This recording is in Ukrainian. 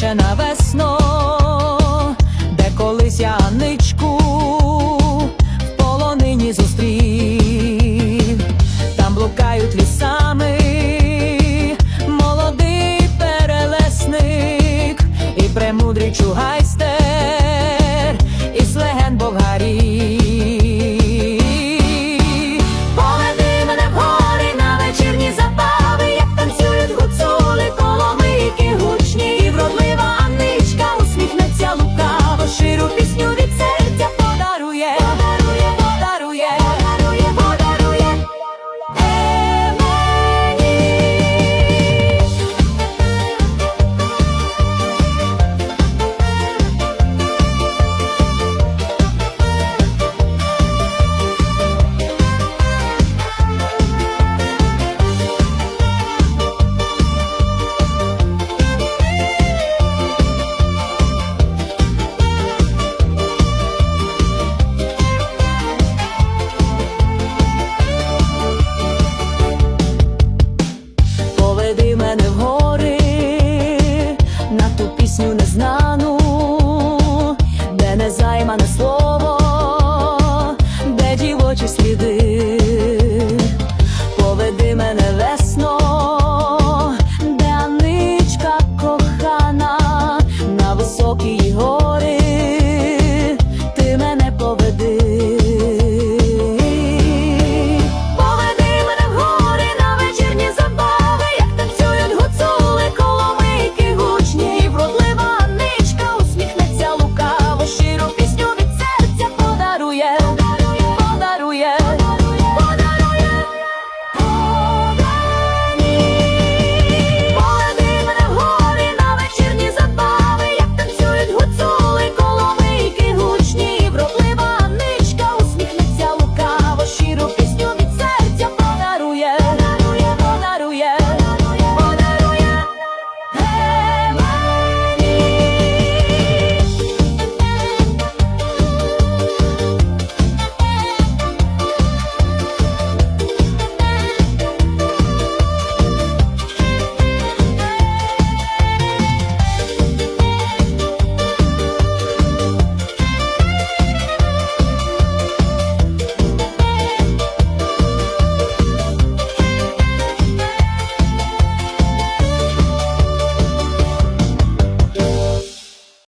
Наречена весно, де колись я ничку в полонині зустрів, там блукають лісами, молодий перелесник і премудрий чугайський